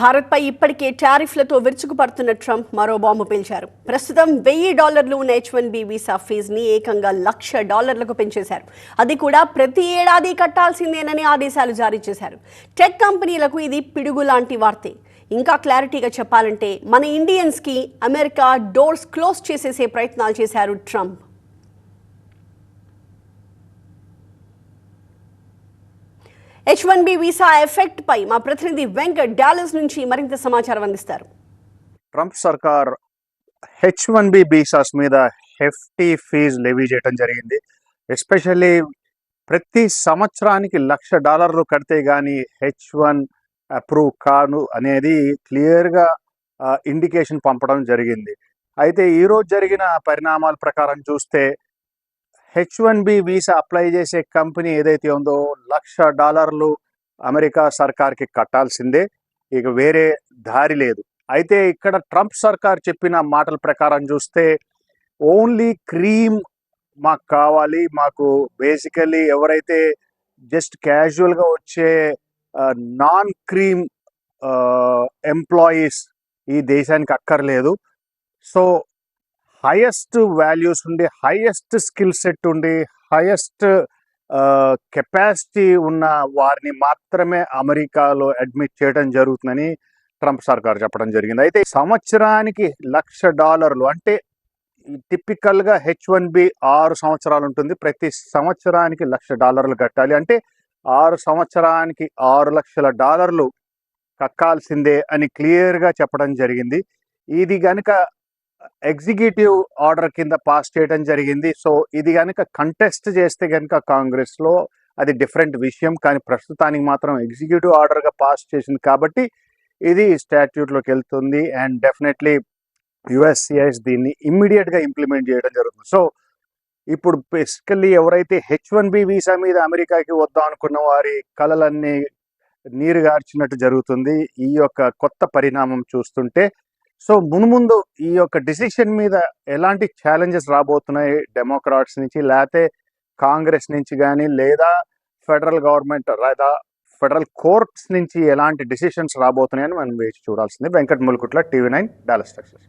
భారత్పై ఇప్పటికే టారిఫ్లతో విరుచుకుపడుతున్న ట్రంప్ మరో బాంబు పేల్చారు. ప్రస్తుతం వెయ్యి డాలర్లు ఉన్న హెచ్ వన్ బి వీసా ఫీజుని ఏకంగా లక్ష డాలర్లకు పెంచేశారు. అది కూడా ప్రతి ఏడాది కట్టాల్సిందేనని ఆదేశాలు జారీ చేశారు. టెక్ కంపెనీలకు ఇది పిడుగు లాంటి వార్తే. ఇంకా క్లారిటీగా చెప్పాలంటే మన ఇండియన్స్కి అమెరికా డోర్స్ క్లోజ్ చేసేసే ప్రయత్నాలు చేశారు Trump. H one B visa effect పై మా ప్రతినిధి వెంకట్ డాలస్ నుంచి మరింత సమాచారం అందిస్తారు. ట్రంప్ సర్కార్ హెచ్ వన్ బి బీసాస్ మీద హెఫ్టీ ఫీజ్ లెవీ చేయడం జరిగింది. ఎస్పెషల్లీ ప్రతి సంవత్సరానికి లక్ష డాలర్లు కడితే కానీ హెచ్ వన్ అప్రూవ్ కాను అనేది క్లియర్గా ఇండికేషన్ పంపడం జరిగింది. అయితే ఈరోజు జరిగిన పరిణామాల ప్రకారం చూస్తే H one B visa apply చేసే కంపెనీ ఏదైతే ఉందో లక్ష డాలర్లు అమెరికా సర్కార్కి కట్టాల్సిందే. ఇక వేరే దారి లేదు. అయితే ఇక్కడ ట్రంప్ సర్కార్ చెప్పిన మాటల ప్రకారం చూస్తే ఓన్లీ క్రీమ్ మాకు కావాలి. మాకు బేసికలీ ఎవరైతే జస్ట్ క్యాజువల్గా వచ్చే నాన్ క్రీమ్ ఎంప్లాయీస్ ఈ దేశానికి అక్కర్లేదు. సో హైయెస్ట్ వాల్యూస్ ఉండి హైయెస్ట్ స్కిల్ సెట్ ఉండి హైయెస్ట్ కెపాసిటీ ఉన్న వారిని మాత్రమే అమెరికాలో అడ్మిట్ చేయడం జరుగుతుందని ట్రంప్ సర్కార్ చెప్పడం జరిగింది. అయితే సంవత్సరానికి లక్ష డాలర్లు అంటే టిపికల్గా హెచ్ వన్ బి ఆరు సంవత్సరాలు ఉంటుంది. ప్రతి సంవత్సరానికి లక్ష డాలర్లు కట్టాలి. అంటే ఆరు సంవత్సరానికి ఆరు లక్షల డాలర్లు కక్కాల్సిందే అని క్లియర్గా చెప్పడం జరిగింది. ఇది కనుక ఎగ్జిక్యూటివ్ ఆర్డర్ కింద పాస్ చేయడం జరిగింది. సో ఇది కనుక కంటెస్ట్ చేస్తే కనుక కాంగ్రెస్లో అది డిఫరెంట్ విషయం. కానీ ప్రస్తుతానికి మాత్రం ఎగ్జిక్యూటివ్ ఆర్డర్గా పాస్ చేసింది కాబట్టి ఇది స్టాట్యూట్లోకి వెళ్తుంది. అండ్ డెఫినెట్లీ యుఎస్సిఐస్ దీన్ని ఇమ్మీడియట్గా ఇంప్లిమెంట్ చేయడం జరుగుతుంది. సో ఇప్పుడు బేసికల్లీ ఎవరైతే హెచ్ వన్ బి వీసా మీద అమెరికాకి వద్దాం అనుకున్న వారి కళలన్నీ నీరు గార్చినట్టు జరుగుతుంది. ఈ యొక్క కొత్త పరిణామం చూస్తుంటే సో మునుముందు ఈ యొక్క డిసిషన్ మీద ఎలాంటి ఛాలెంజెస్ రాబోతున్నాయి డెమోక్రాట్స్ నుంచి లేకపోతే కాంగ్రెస్ నుంచి కానీ లేదా ఫెడరల్ గవర్నమెంట్ లేదా ఫెడరల్ కోర్ట్స్ నుంచి ఎలాంటి డిసిషన్స్ రాబోతున్నాయని మనం వేచి చూడాల్సింది. Venkat Mulukutla TV nine Dallas Texas